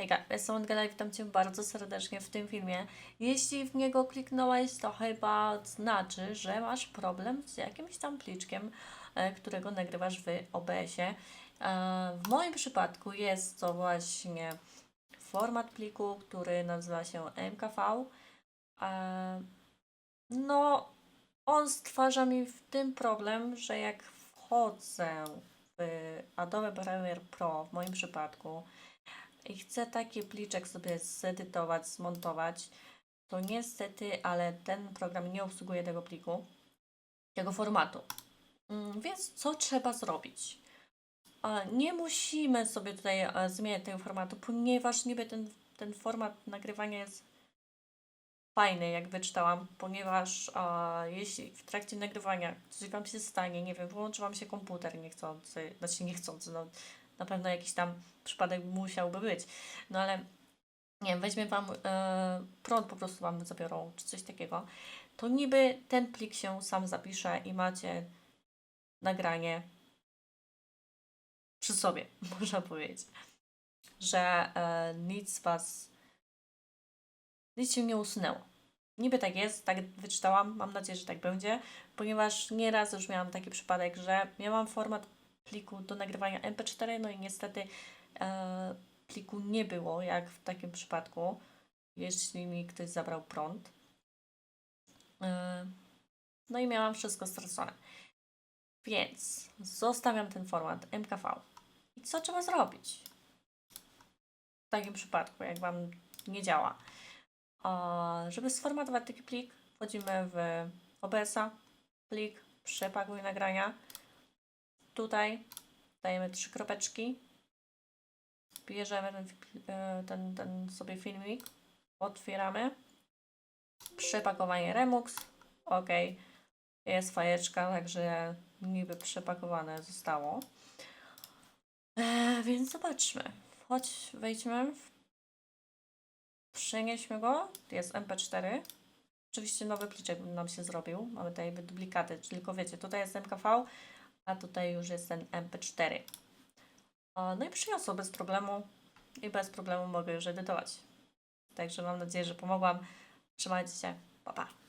Hejka, jestem Angela i witam Cię bardzo serdecznie w tym filmie. Jeśli w niego kliknąłeś, to chyba znaczy, że masz problem z jakimś tam pliczkiem, e, którego nagrywasz w OBS-ie. E, W moim przypadku jest to właśnie format pliku, który nazywa się MKV. E, No, on stwarza mi w tym problem, że jak wchodzę w Adobe Premiere Pro w moim przypadku i chcę taki pliczek sobie zedytować, zmontować, to niestety, ale ten program nie obsługuje tego pliku, tego formatu. Mm, Więc co trzeba zrobić? Nie musimy sobie tutaj e, zmieniać tego formatu, ponieważ niby ten, ten format nagrywania jest fajny, jak wyczytałam, ponieważ a, jeśli w trakcie nagrywania coś Wam się stanie, nie wiem, wyłączy Wam się komputer niechcący, znaczy niechcący, no na pewno jakiś tam przypadek musiałby być, no ale nie wiem, weźmie Wam e, prąd po prostu Wam zabiorą, czy coś takiego, to niby ten plik się sam zapisze i macie nagranie przy sobie, można powiedzieć, że e, nic Was nic się nie usunęło. Niby tak jest, tak wyczytałam, mam nadzieję, że tak będzie, ponieważ nieraz już miałam taki przypadek, że miałam format pliku do nagrywania MP4, no i niestety e, pliku nie było, jak w takim przypadku, jeśli mi ktoś zabrał prąd. E, no i miałam wszystko stracone. Więc zostawiam ten format MKV. I co trzeba zrobić? W takim przypadku, jak Wam nie działa. A, żeby sformatować taki plik, wchodzimy w OBS-a, plik, przepakuj nagrania. Tutaj dajemy trzy kropeczki. Bierzemy ten, e, ten, ten sobie filmik, otwieramy. Przepakowanie Remux. Ok. Jest fajeczka, także niby przepakowane zostało. E, więc zobaczmy. Chodź, wejdźmy Przenieśmy go. Jest MP4. Oczywiście nowy pliczek nam się zrobił. Mamy tutaj duplikaty, tylko wiecie, tutaj jest MKV, a tutaj już jest ten MP4. O, No i przyniosło bez problemu i bez problemu mogę już edytować. Także mam nadzieję, że pomogłam. Trzymajcie się. Pa, pa.